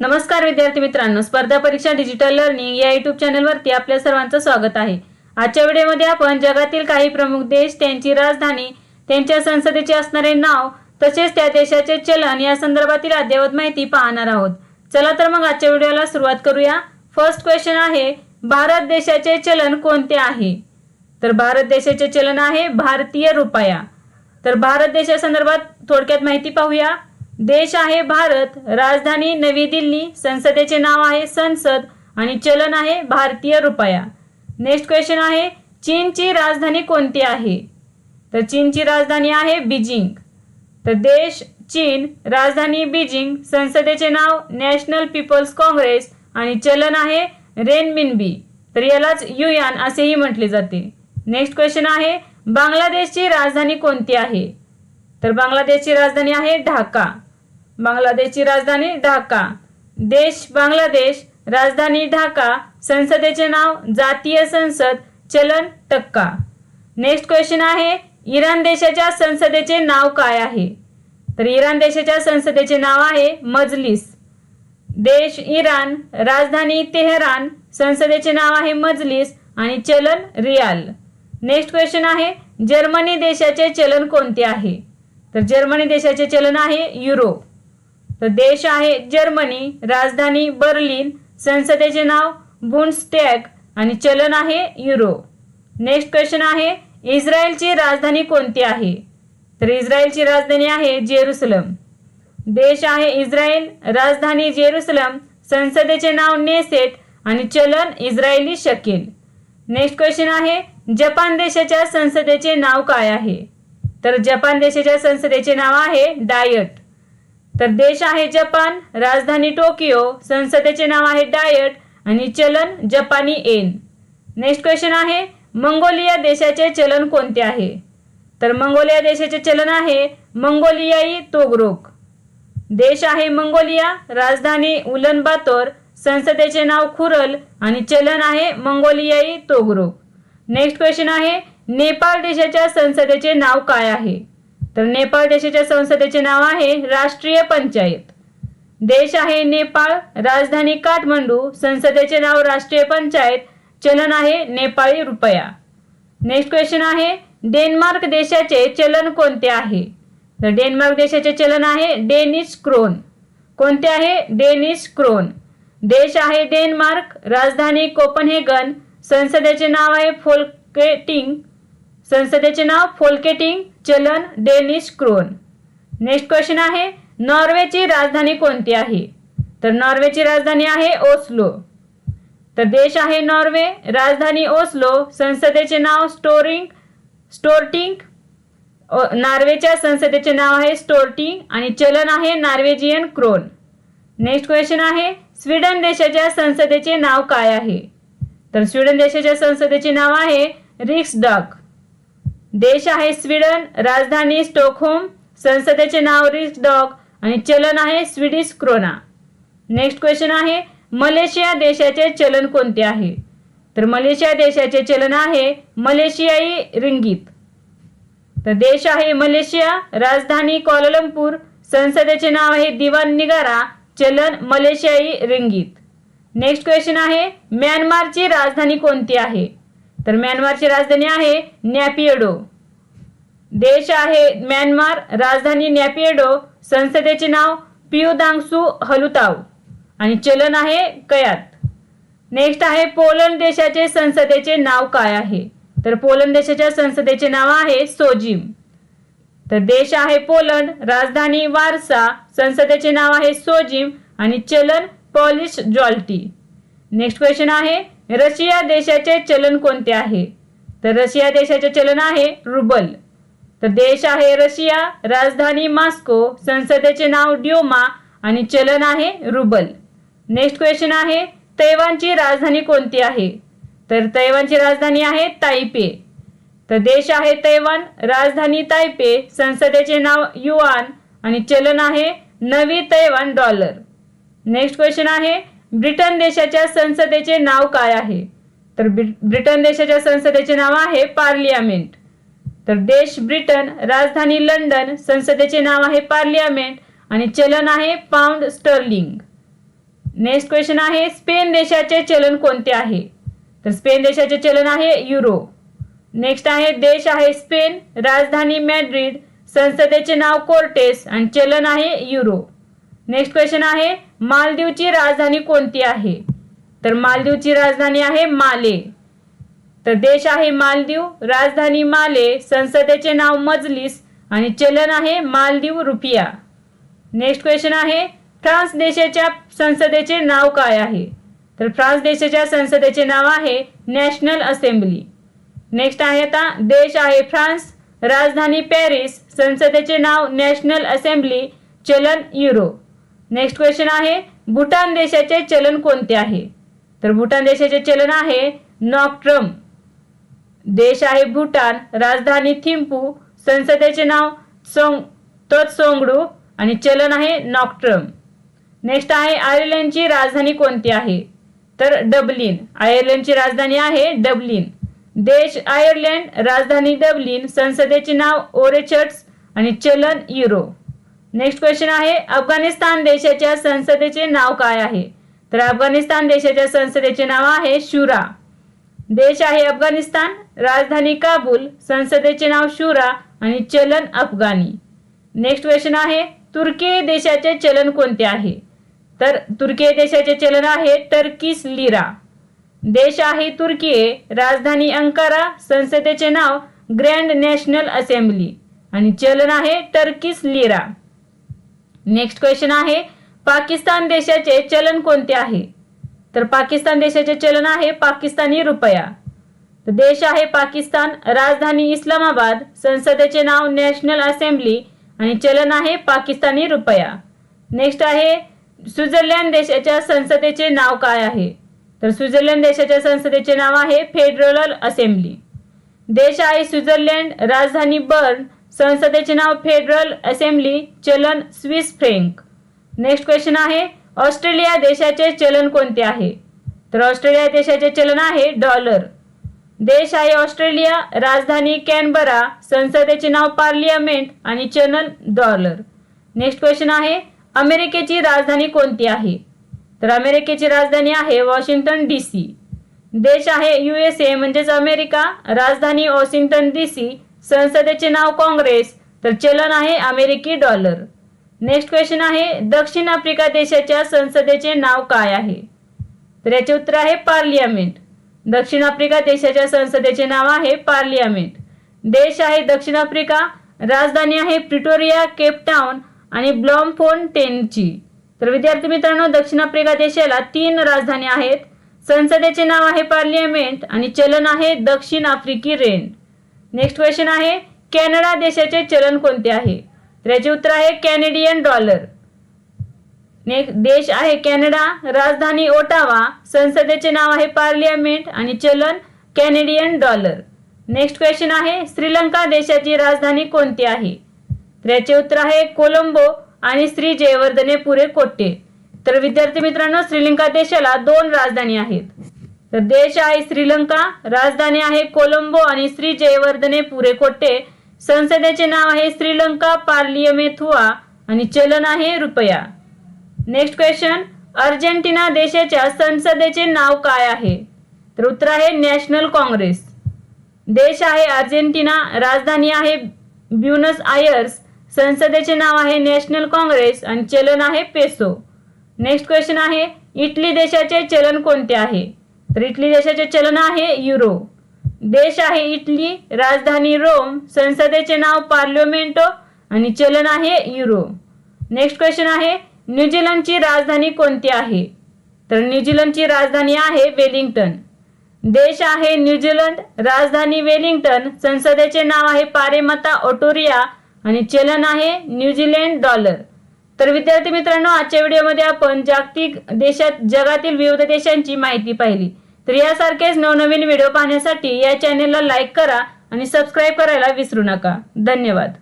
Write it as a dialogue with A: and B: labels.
A: नमस्कार विद्यार्थी मित्रांनो स्पर्धा परीक्षा डिजिटल लर्निंग या युट्यूब चॅनलवरती आपल्या सर्वांचं स्वागत आहे. आजच्या व्हिडिओमध्ये आपण जगातील काही प्रमुख देश त्यांची राजधानी त्यांच्या संसदेचे असणारे नाव तसेच त्या देशाचे चलन या संदर्भातील अद्ययावत माहिती पाहणार आहोत. चला तर मग आजच्या व्हिडिओला सुरुवात करूया. फर्स्ट क्वेश्चन आहे भारत देशाचे चलन कोणते आहे? तर भारत देशाचे चलन आहे भारतीय रुपया. तर भारत देशासंदर्भात थोडक्यात माहिती पाहूया. देश आहे भारत राजधानी नवी दिल्ली संसदेचे नाव आहे संसद आणि चलन आहे भारतीय रुपया. नेक्स्ट क्वेश्चन आहे चीनची राजधानी कोणती आहे? तर चीनची राजधानी आहे बीजिंग. तर देश चीन राजधानी बीजिंग संसदेचे नाव नॅशनल पीपल्स काँग्रेस आणि चलन आहे रेनमिनबी. तर यालाच युयान असेही म्हटले जाते. नेक्स्ट क्वेश्चन आहे बांगलादेशची राजधानी कोणती आहे? तर बांगलादेशची राजधानी आहे ढाका. बांगलादेशची राजधानी ढाका. देश बांगलादेश राजधानी ढाका. संसदेचे नाव जातीय संसद चलन टक्का. नेक्स्ट क्वेश्चन आहे इराण देशाच्या संसदेचे नाव काय आहे? तर इराण देशाच्या संसदेचे नाव आहे मजलिस. देश इराण राजधानी तेहरान. संसदेचे नाव आहे मजलिस आणि चलन रियाल. नेक्स्ट क्वेश्चन आहे जर्मनी देशाचे चलन कोणते आहे? तर जर्मनी देशाचे चलन आहे युरो तर देश आहे जर्मनी राजधानी बर्लिन संसदेचे नाव बुंडस्टॅग आणि चलन आहे युरो. नेक्स्ट क्वेश्चन आहे इस्रायलची राजधानी कोणती आहे? तर इस्रायलची राजधानी आहे जेरुसलम. देश आहे इस्रायल राजधानी जेरुसलम संसदेचे नाव नेसेट आणि चलन इस्रायली शकेल. नेक्स्ट क्वेश्चन आहे जपान देशाच्या संसदेचे नाव काय आहे? तर जपान देशाच्या संसदेचे नाव आहे डायट. तर देश आहे जपान राजधानी टोकियो संसदेचे नाव आहे डायट आणि चलन जपानी एन. नेक्स्ट क्वेश्चन आहे मंगोलिया देशाचे चलन कोणते आहे? तर मंगोलिया देशाचे चलन आहे मंगोलियाई तोगरोक. देश आहे मंगोलिया राजधानी उलन बातोर संसदेचे नाव खुरल आणि चलन आहे मंगोलियाई तोगरोक. नेक्स्ट क्वेश्चन आहे नेपाळ देशाच्या संसदेचे नाव काय आहे? तर नेपाळ देशाच्या संसदेचे नाव आहे राष्ट्रीय पंचायत. देश आहे नेपाळ राजधानी काठमांडू संसदेचे नाव राष्ट्रीय पंचायत चलन आहे नेपाळी रुपया. नेक्स्ट क्वेश्चन आहे डेन्मार्क देशाचे चलन कोणते आहे? तर डेन्मार्क देशाचे चलन आहे डेनिश क्रोन. कोणते आहे? Danish krone. देश आहे डेन्मार्क राजधानी कोपनहेगन संसदेचे नाव आहे फोल्केटिंग संसदेचे नाव फोल्केटिंग चलन डेनिश क्रोन. नेक्स्ट क्वेश्चन आहे नॉर्वेची राजधानी कोणती आहे? तर नॉर्वेची राजधानी आहे ओस्लो. तर देश आहे नॉर्वे राजधानी ओस्लो. संसदेचे नाव स्टोरिंग स्टोर्टिंग नॉर्वेच्या संसदेचे नाव आहे स्टोर्टिंग आणि चलन आहे नॉर्वेजियन क्रोन. नेक्स्ट क्वेश्चन आहे स्वीडन देशाच्या संसदेचे नाव काय आहे? तर स्वीडन देशाच्या संसदेचे नाव आहे रिक्स रिक्सडॉग. देश आहे स्वीडन राजधानी स्टॉकहोम संसदेचे नाव रिक्सडॉग आणि चलन आहे स्वीडिश क्रोना. नेक्स्ट क्वेश्चन आहे मलेशिया देशाचे चलन कोणते आहे? तर मलेशिया देशाचे चलन आहे मलेशियाई रिंगीत. तर देश आहे मलेशिया राजधानी कोलालंपूर संसदेचे नाव आहे दिवान निगारा चलन मलेशियाई रिंगीत. नेक्स्ट क्वेश्चन आहे म्यानमारची राजधानी कोणती आहे? तर म्यानमारची राजधानी आहे नॅपिएडो देश आहे म्यानमार राजधानी नॅपिएडो संसदेचे नाव पियुदांगसू हलुताव. आणि चलन आहे कयात. नेक्स्ट आहे पोलंड देशाचे संसदेचे नाव काय आहे? तर पोलंड देशाच्या संसदेचे नाव आहे सोजिम. तर देश आहे पोलंड राजधानी वारसा. संसदेचे नाव आहे सोजिम आणि चलन पॉलिश जॉल्टी. नेक्स्ट क्वेश्चन आहे रशिया देशाचे चलन कोणते आहे? तर रशिया देशाचे चलन आहे रुबल. तर देश आहे रशिया राजधानी मॉस्को संसदेचे नाव ड्योमा आणि चलन आहे रुबल. नेक्स्ट क्वेश्चन आहे तैवानची राजधानी कोणती आहे? तर तैवानची राजधानी आहे तायपे तर देश आहे तैवान राजधानी तायपे संसदेचे नाव युआन आणि चलन आहे नवी तैवान डॉलर. नेक्स्ट क्वेश्चन आहे ब्रिटन देशाच्या संसदेचे नाव काय आहे? तर ब्रि- ब्रिटन देशाच्या संसदेचे नाव आहे पार्लियामेंट. तर देश ब्रिटन राजधानी लंडन संसदेचे नाव आहे पार्लियामेंट आणि चलन आहे पाऊंड स्टर्लिंग. नेक्स्ट क्वेश्चन आहे स्पेन देशाचे चलन कोणते आहे? तर स्पेन देशाचे चलन आहे युरो. नेक्स्ट आहे देश आहे स्पेन राजधानी मॅड्रिड संसदेचे नाव कोर्टेस आणि चलन आहे युरो. नेक्स्ट क्वेश्चन आहे मालदीवची राजधानी कोणती आहे? तर मालदीवची राजधानी आहे माले. तर देश आहे मालदीव राजधानी माले संसदेचे नाव मजलिस आणि चलन आहे मालदीव रुपिया. नेक्स्ट क्वेश्चन आहे फ्रान्स देशाच्या संसदेचे नाव काय आहे? तर फ्रान्स देशाच्या संसदेचे नाव आहे नॅशनल असेंब्ली. नेक्स्ट आहे आता देश आहे फ्रान्स राजधानी पॅरिस संसदेचे नाव नॅशनल असेंब्ली चलन युरो. नेक्स्ट क्वेश्चन आहे भूटान देशाचे चलन कोणते आहे? तर भूटान देशाचे चलन आहे नॉक्ट्रम. देश आहे भूटान राजधानी थिंपू संसदेचे नाव सोंग तत्सोंगडू आणि चलन आहे नॉक्ट्रम. नेक्स्ट आहे आयर्लंडची राजधानी कोणती आहे? तर डबलिन आयर्लंडची राजधानी आहे डबलिन. देश आयर्लंड राजधानी डबलिन संसदेचे नाव ओरेचट्स आणि चलन युरो नेक्स्ट क्वेश्चन आहे अफगाणिस्तान देशाच्या संसदेचे नाव काय आहे? तर अफगाणिस्तान देशाच्या संसदेचे नाव आहे शुरा. देश आहे अफगाणिस्तान राजधानी काबूल संसदेचे नाव शुरा आणि चलन अफगाणी. नेक्स्ट क्वेश्चन आहे तुर्की देशाचे चलन कोणते आहे? तर तुर्की देशाचे चलन आहे टर्किस लिरा. देश आहे तुर्की राजधानी अंकारा संसदेचे नाव ग्रँड नॅशनल असेंब्ली. आणि चलन आहे टर्किस लिरा. नेक्स्ट क्वेश्चन आहे पाकिस्तान देशाचे चलन कोणते आहे? तर पाकिस्तान देशाचे चलन आहे पाकिस्तानी रुपया. तर देश आहे पाकिस्तान राजधानी इस्लामाबाद संसदेचे नाव नॅशनल असेंब्ली आणि चलन आहे पाकिस्तानी रुपया. नेक्स्ट आहे स्वित्झर्लंड देशाच्या संसदेचे नाव काय आहे? तर स्वित्झर्लंड देशाच्या संसदेचे नाव आहे फेडरल असेंब्ली देश आहे स्वित्झर्लंड राजधानी बर्न संसदेचे नाव फेडरल असेंब्ली चलन स्विस फ्रेंक. नेक्स्ट क्वेश्चन आहे ऑस्ट्रेलिया देशाचे चलन कोणते आहे? तर ऑस्ट्रेलिया देशाचे चलन आहे डॉलर. देश आहे ऑस्ट्रेलिया राजधानी कॅनबरा संसदेचे नाव पार्लियामेंट आणि चलन डॉलर. नेक्स्ट क्वेश्चन आहे अमेरिकेची राजधानी कोणती आहे? तर अमेरिकेची राजधानी आहे वॉशिंग्टन डी सी. देश आहे यू एस ए म्हणजेच अमेरिका राजधानी वॉशिंग्टन डी सी संसदेचे नाव काँग्रेस तर चलन आहे अमेरिकी डॉलर. नेक्स्ट क्वेश्चन आहे दक्षिण आफ्रिका देशाच्या संसदेचे नाव काय आहे? तर याचे उत्तर आहे पार्लियामेंट. दक्षिण आफ्रिका देशाच्या संसदेचे नाव आहे पार्लियामेंट. देश आहे दक्षिण आफ्रिका राजधानी आहे प्रिटोरिया केपटाऊन आणि ब्लॉमफोन टेनची तर विद्यार्थी मित्रांनो दक्षिण आफ्रिका देशाला तीन राजधानी आहेत. संसदेचे नाव आहे पार्लियामेंट आणि चलन आहे दक्षिण आफ्रिकी रेंट नेक्स्ट क्वेश्चन आहे कॅनडा देशाचे चलन कोणते आहे? तर याचे उत्तर आहे कॅनेडियन डॉलर नेक्स्ट देश आहे कॅनडा राजधानी ओटावा संसदेचे नाव आहे पार्लियामेंट आणि चलन कॅनेडियन डॉलर नेक्स्ट क्वेश्चन आहे श्रीलंका देशाची राजधानी कोणती आहे? तर याचे उत्तर आहे कोलंबो आणि श्री जयवर्धने पुरे कोट्टे. तर विद्यार्थी मित्रांनो श्रीलंका देशाला दोन राजधानी आहेत. तर देश आहे श्रीलंका राजधानी आहे कोलंबो आणि श्री जयवर्धने पुरेकोट्टे. संसदेचे नाव आहे श्रीलंका पार्लियमेथुआ आणि चलन आहे रुपया. नेक्स्ट क्वेश्चन अर्जेंटिना देशाच्या संसदेचे नाव काय आहे? तर उत्तर आहे नॅशनल काँग्रेस. देश आहे अर्जेंटिना राजधानी आहे ब्युनस आयर्स. संसदेचे नाव आहे नॅशनल काँग्रेस आणि चलन आहे पेसो. नेक्स्ट क्वेश्चन आहे इटली देशाचे चलन कोणते आहे? तर इटली देशाचे चलन आहे युरो. देश आहे इटली राजधानी रोम संसदेचे नाव पार्लिमेंटो आणि चलन आहे युरो. नेक्स्ट क्वेश्चन आहे न्यूझीलंडची राजधानी कोणती आहे? तर न्यूझीलंडची राजधानी आहे वेलिंग्टन. देश आहे न्यूझीलंड राजधानी वेलिंग्टन संसदेचे नाव आहे पारेमता ओटोरिया आणि चलन आहे न्यूझीलंड डॉलर. तर विद्यार्थी मित्रांनो आजच्या व्हिडिओमध्ये आपण जागतिक देशात जगातील विविध देशांची माहिती पाहिली. तर यासारखेच नवनवीन व्हिडिओ पाहण्यासाठी या चॅनेलला लाईक करा आणि सबस्क्राईब करायला विसरू नका. धन्यवाद.